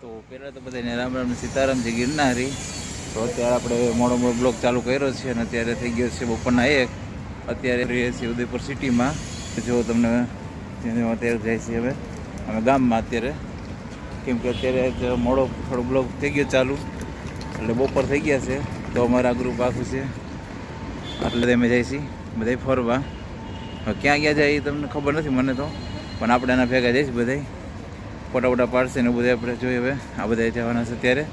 તો પહેલાં તો બધાને રામ રામ સીતારામ જે ગિરનારી તો અત્યારે આપણે મોડો મોડો બ્લોક ચાલુ કર્યો છે અને અત્યારે થઈ ગયો છે બપોરના એક. અત્યારે રહીએ છીએ ઉદયપુર સિટીમાં. જો તમને અત્યારે જાય છે હવે. અમે ગામમાં અત્યારે. કેમ કે અત્યારે મોડો થોડો બ્લોક થઈ ગયો ચાલુ. એટલે બપોર થઈ ગયા છે. તો અમારા ગ્રુપ આખું છે. એટલે અમે જાય છીએ બધા ફરવા. ક્યાં ગયા જાય એ તમને ખબર નથી મને તો. પણ આપણે એના ભેગા જઈશ બધા ફોટા ફોટા પાડશે ને બધું આપણે જોઈએ હવે. આ બધા જવાના છે ત્યારે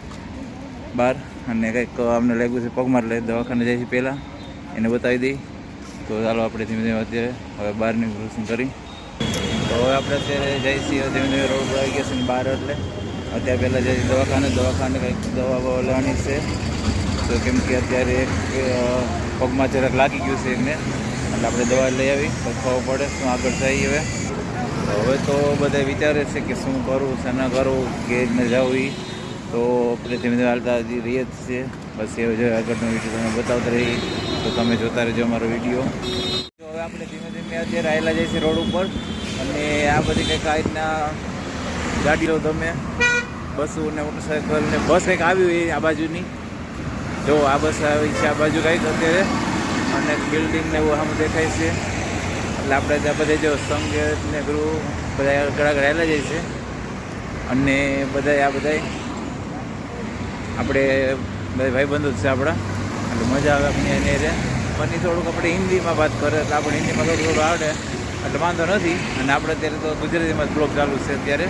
બહાર. અને કંઈક અમને લાગ્યું છે પગમાં એટલે દવાખાને જાય છે પહેલાં. એને બતાવી દઈ. તો ચાલો આપણે ધીમે ધીમે અત્યારે હવે બહારની ક્રોસિંગ કરી. તો હવે આપણે અત્યારે જઈએ છીએ, ધીમે ધીમે રોડ પર આવી ગયા છે બહાર એટલે. અત્યારે પહેલાં જઈએ દવાખાને. દવાખાને કંઈક દવા લેવાની છે. તો કેમ કે અત્યારે એક પગમાં જરાક લાગી ગયું છે એમને. એટલે આપણે દવા લઈ આવી. તો ખબર પડે. શું આગળ થઈ હવે? હવે તો બધા વિચારે છે કે શું કરવું શું ન કરવું કે ન જવું તો આપણે ધીમે ધીમે હાલતા હજી રહીએ જ છીએ બસ એ જો આગળનો વીડિયો તમે બતાવતા રહી, તો તમે જોતા રહેજો અમારો વીડિયો. હવે આપણે ધીમે ધીમે અત્યારે આવેલા જઈએ છીએ રોડ ઉપર. અને આ બધી કંઈક આ રીતના ગાડીઓ તમે, બસો ને મોટરસાઇકલ ને બસ કંઈક આવી હોય આ બાજુની. જો આ બસ આવી છે આ બાજુ કંઈક અત્યારે. અને બિલ્ડિંગ ને એવું આમ દેખાય છે. એટલે આપણે ત્યાં બધે જો સંઘ ને ગૃહ બધા ઘણા રહેલા જાય છે. અને બધા આ બધા આપણે બધા ભાઈબંધો જ છે આપણા. એટલે મજા આવે આપણે એને રે. પણ થોડુંક આપણે હિન્દીમાં વાત કરે એટલે આપણે હિન્દીમાં થોડું થોડું આવડે. એટલે વાંધો નથી. અને આપણે અત્યારે તો ગુજરાતીમાં જ બ્લોગ ચાલુ છે અત્યારે.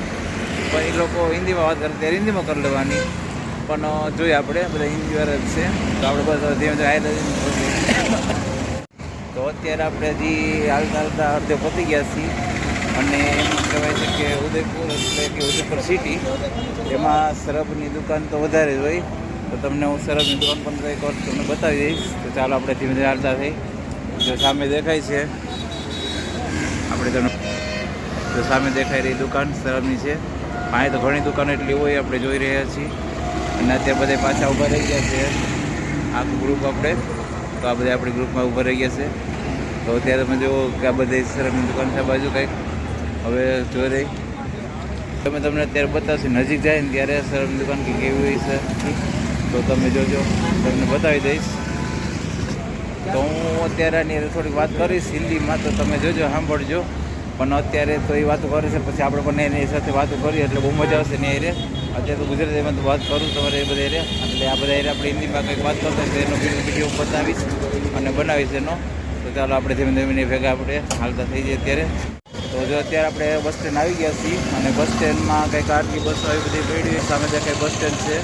પણ એ લોકો હિન્દીમાં વાત કરે ત્યારે હિન્દીમાં કરી લેવાની. પણ જોઈએ આપણે. બધા હિન્દી વાર જ છે. તો આપણે બધા ધીમે ધીમે આવેલા તો અત્યારે આપણે હજી હાલતા હાલતા અડધે પતી ગયા છીએ. અને એમ કહેવાય છે કે ઉદયપુર એટલે કે ઉદયપુર સિટી એમાં સરબની દુકાન તો વધારે જ હોય. તો તમને હું સરબની દુકાન પણ કંઈક વાર તમને બતાવી દઈશ. તો ચાલો આપણે ધીમે ધીમે હાલતા થઈ. જો સામે દેખાય છે. આપણે તમને તો સામે દેખાઈ રહી દુકાન સરબની છે. અહીં તો ઘણી દુકાનો એટલી હોય આપણે જોઈ રહ્યા છીએ. અને અત્યારે બધા પાછા ઊભા રહી ગયા છે. આખું ગ્રુપ આપણે. તો આ બધા આપણી ગ્રુપમાં ઊભા રહી ગયા છે. તો અત્યારે તમે જુઓ કે આ બધા સરફની દુકાન છે બાજુ કંઈક. હવે જોઈ રહી. તમે તમને અત્યારે બતાવશે, નજીક જાય ને ત્યારે સરફની દુકાન કે કેવી હોય છે. તો તમે જોજો, તમને બતાવી દઈશ. તો હું અત્યારે આની થોડીક વાત કરીશ, હિન્દીમાં તો તમે જોજો, સાંભળજો. પણ અત્યારે તો એ વાતો કરે છે, પછી આપણે પણ એની સાથે વાતો કરીએ, એટલે બહુ મજા આવશે ને એ અત્યારે તો ગુજરાતીમાં તો વાત કરું તમારે એ બધા એરિયા. એટલે આ બધા એરિયા આપણે હિન્દીમાં કંઈક વાત કરતા તો એનો વીડિયો બતાવીશ અને બનાવીશ એનો. તો ચાલો આપણે ધીમે ધીમે ભેગા આપણે હાલતા થઈ જઈએ અત્યારે. તો જો અત્યારે આપણે બસ સ્ટેન્ડ આવી ગયા છીએ અને બસ સ્ટેન્ડમાં કંઈક આટલી બસો આવી બધી પડી સામે દેખાય બસ સ્ટેન્ડ છે.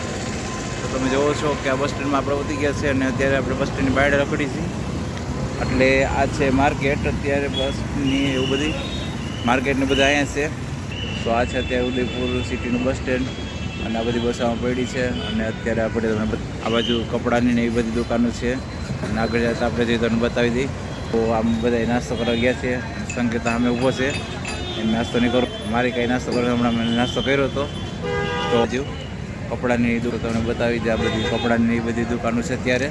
તો તમે જોવો છો કે આ બસ સ્ટેન્ડમાં આપણે ઉતરી ગયા છે અને અત્યારે આપણે બસ સ્ટેન્ડની બહાર રખડી છીએ. એટલે આ છે માર્કેટ, અત્યારે બસની એવું બધી માર્કેટને બધા અહીંયા છે. તો આ છે અત્યારે ઉદયપુર સિટીનું બસ સ્ટેન્ડ. અને આ બધી બસોમાં પડી છે. અને અત્યારે આપણે તમને આ બાજુ કપડાની ને એવી બધી દુકાનો છે. અને આગળ જતાં આપણે જે તમને બતાવી દઈ, તો આમ બધા નાસ્તો કરવા ગયા છે. સંકેત અમે ઊભો છે. એમ નાસ્તો નહીં કરો. મારી કાંઈ નાસ્તો કરો હમણાં મેં નાસ્તો કર્યો હતો. તો હજુ કપડાની દુકાન તમને બતાવી દે આ બધી કપડાની એ બધી દુકાનો છે અત્યારે.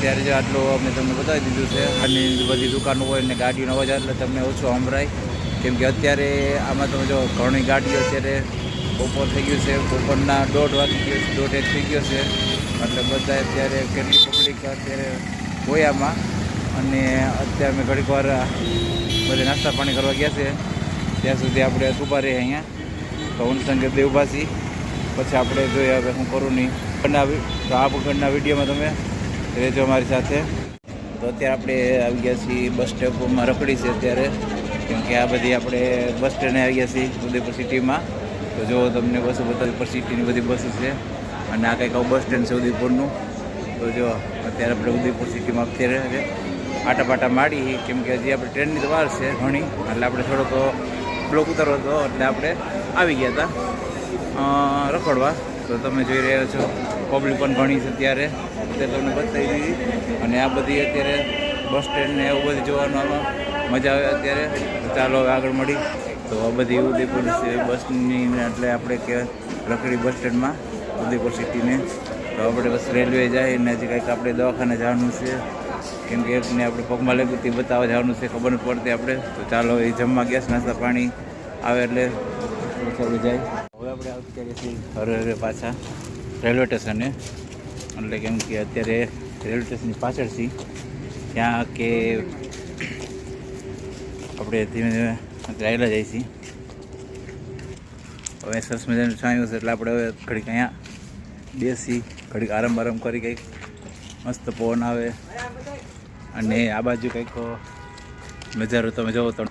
ત્યારે જો આટલું અમે તમને બતાવી દીધું છે. આની બધી દુકાનો હોય ને ગાડીનો અવાજ એટલે તમને ઓછો સંભળાય. કેમ કે અત્યારે આમાં તમે જો ઘણી ગાડીઓ અત્યારે બપોર થઈ ગયું છે, બપોરના દોઢ વાગી ગયો છે, દોઢ એક થઈ ગયો છે. એટલે બધા અત્યારે કેટલી પબ્લિક અત્યારે ગોયામાં અને અત્યારે અમે ઘડીક વાર બધે નાસ્તા પાણી કરવા ગયા છે. ત્યાં સુધી આપણે ઊભા રહીએ અહીંયા. તો હું છીએ પછી આપણે જોઈએ હવે હું કરું નહીં. બનાવી તો આ વગરના વિડીયોમાં તમે રહેજો અમારી સાથે. તો અત્યારે આપણે આવી ગયા છીએ બસ સ્ટેપમાં રખડી છે અત્યારે. કેમ કે આ બધી આપણે બસ સ્ટેન્ડે આવી ગયા છીએ ઉદયપુર સિટીમાં. તો જો તમને બસો બતાવી, ઉપર સિટીની બધી બસો છે. અને આ કંઈક બસ સ્ટેન્ડ છે ઉદયપુરનું. તો જો, અત્યારે આપણે ઉદયપુર સિટીમાં અત્યારે છે. આટા પાટા માડી કેમ કે હજી આપણે ટ્રેનની તો વાર છે ઘણી. એટલે આપણે થોડોક બ્લોક ઉતરો હતો, એટલે આપણે આવી ગયા હતા. રખડવા. તો તમે જોઈ રહ્યા છો પબ્લિક પણ ઘણી છે અત્યારે. અત્યારે તમને બતાવી દીધી અને આ બધી અત્યારે બસ સ્ટેન્ડ ને એવું બધું જોવાનું મજા આવે અત્યારે. ચાલો હવે આગળ મળી. તો આ બધી ઉદયપુર બસની એટલે આપણે કે રખડી બસ સ્ટેન્ડમાં ઉદયપુર સિટીને. તો આપણે બસ રેલવે જાય ને હજી કંઈક આપણે દવાખાને જવાનું છે. કેમ કે એકને આપણે પગમાં લાગ્યું તે બતાવવા જવાનું છે, ખબર નથી પડતી આપણે. તો ચાલો એ જમવા ગેસ નાસ્તા પાણી આવે એટલે ચાલુ જાય. હવે આપણે અત્યારે છીએ હરે હરે પાછા રેલવે સ્ટેશને. એટલે કેમ કે અત્યારે રેલવે સ્ટેશનની પાછળ છીએ. ત્યાં કે આપણે ધીમે ધીમે ચાલ્યા જઈએ છીએ હવે સરસ મજાનું છાંયું છે એટલે આપણે હવે ઘડીક અહીંયા બેસી, ઘડીક આરામ આરામ કરી કંઈક મસ્ત પવન આવે. અને આ બાજુ કંઈક નજારો તમે જોવો તો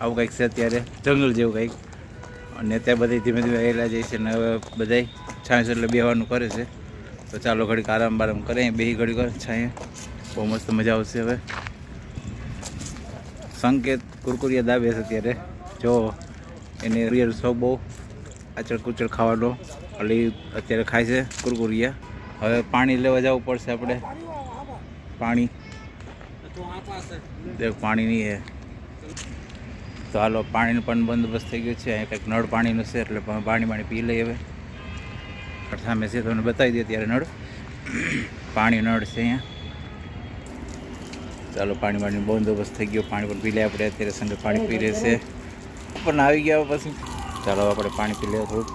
આવું કંઈક છે અત્યારે, જંગલ જેવું કંઈક. અને ત્યાં બધી ધીમે ધીમે આવેલા જાય છે અને હવે બધાય છાંયું એટલે બેહવાનું કરે છે. તો ચાલો ઘડીક આરામ બારામ કરે બેહી ઘડી કરે છાંય. બહુ મસ્ત મજા આવશે હવે. સંકેત કુરકુરિયા દાબે છે અત્યારે. જો, એને રિયલ સો બહુ આચળ કુચળ ખાવાનો. એટલે અત્યારે ખાય છે કુરકુરિયા હવે પાણી લેવા જવું પડશે આપણે. પાણી. દેખ, પાણી નહીં હે. તો હાલો, પાણીનો પણ બંદોબસ્ત થઈ ગયો છે. અહીંયા કંઈક નળ પાણીનું છે, એટલે પાણી પાણી પી લઈએ હવે. સામે છે તમને બતાવી દે ત્યારે નળ. પાણી નળ છે અહીંયા. ચાલો પાણી પાણી બંદોબસ્ત થઈ ગયો. પાણી પણ પી લે આપણે અત્યારે સંડે પાણી પી રહેશે પણ આવી ગયા પછી. ચાલો આપણે પાણી પી લઈએ થોડુંક.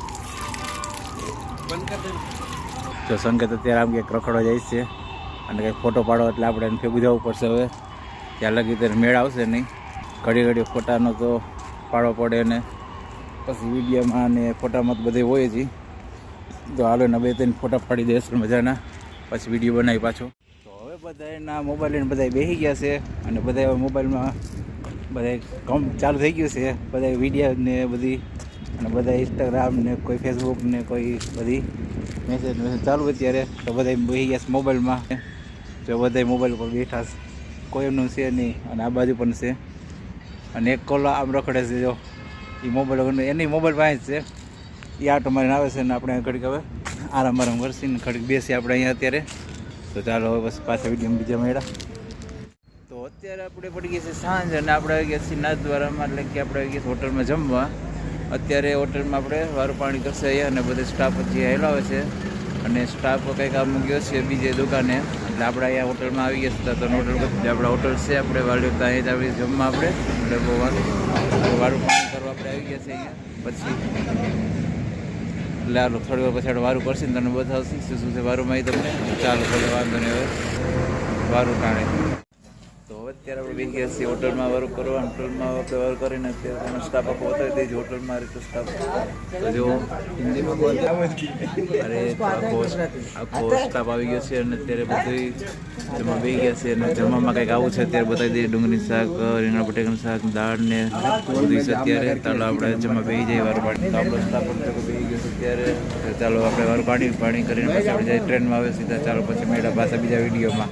જો સંકેત અત્યારે આમ ક્યાંક રખડવા જાય છે. અને કંઈક ફોટો પાડો એટલે આપણે એને ફેંકું જવું પડશે હવે. ત્યાં લગી ત્યારે મેળ આવશે નહીં. ઘડી ઘડી ફોટાનો તો પાડવો પડે ને પછી વિડીયોમાં અને ફોટામાં તો બધે હોય જ. તો હાલો ને બે ત્રણ ફોટા પાડી દઈશું મજાના. પછી વીડિયો બનાવી પાછો. તો એના મોબાઈલ લઈને બધા બેસી ગયા છે અને બધા હવે મોબાઈલમાં બધા કામ ચાલુ થઈ ગયું છે. બધા વીડિયો ને બધી અને બધા ઇન્સ્ટાગ્રામ ને કોઈ ફેસબુક ને કોઈ બધી મેસેજ મેસેજ ચાલુ અત્યારે. તો બધા બેસી ગયા છે મોબાઈલમાં તો બધા મોબાઈલ પર બેઠા કોઈ એમનું છે નહીં અને આ બાજુ પણ છે. અને એક કોલો આમ રખડે છે જો. એ મોબાઈલ એની મોબાઈલ પાસે જ છે. એ આટો મારીને આવે છે ને આપણે ઘડીક હવે આરામ આરામ કરશી ને ઘડીક બેસી આપણે અહીંયા અત્યારે. તો ચાલો હવે બસ પાછા વીડિયો બીજા મેળા તો અત્યારે આપણે પડી ગઈ છે સાંજ અને આપણે આવી ગયા છીએ નાથદ્વારામાં, એટલે કે આપણે આવી ગયા હોટલમાં જમવા. અત્યારે હોટલમાં આપણે વારું પાણી કરશે અને બધે સ્ટાફ હજી હેલાવે છે. અને સ્ટાફ કંઈક આમ ગયો છે બીજે દુકાને. એટલે આપણે અહીંયા હોટલમાં આવી ગયા હતા તો હોટલ આપણા હોટલ છે. આપણે વાળ્યું તો અહીંયા જ આવી જમવા આપણે. એટલે બહુ વારું વારું પાણી કરવા આપણે આવી ગયા છે અહીંયા. પછી એટલે હાલો થોડી વાર પછી વારું કરશે ને તમને બતાવશે શું શું છે વારુંમાં એ તમને? ચાલો ભલે વાંધો નહીં હવે. વારું ટાણે. હવે અત્યારે આપણે બેસી ગયા છીએ હોટલમાં વર્ક કરવા હોટલમાં વર્ક કરીને અત્યારે તમે સ્ટાફ આખો બતાવી દઈશું હોટલમાં રીતે સ્ટાફ તો જો હિન્દીમાં બોલ. અરે આખો આખો સ્ટાફ આવી ગયો છે અને અત્યારે બધું જમવા બેસી ગયા છે અને જમવામાં કંઈક આવું છે અત્યારે બતાવી દઈએ. ડુંગળી શાક રીંગણા બટેકાનું શાક દાળ ને બધું છે અત્યારે. ચાલો આપણે જમવા બેસી જઈએ વારું પાણી. તો આપણો સ્ટાફ પણ ભેગો ગયો છે અત્યારે. ચાલો આપણે વારું પાણી પાણી કરીને પછી આપણે જાય ટ્રેનમાં આવે સીધા. ચાલો પછી મેળા પાછા બીજા વિડીયોમાં.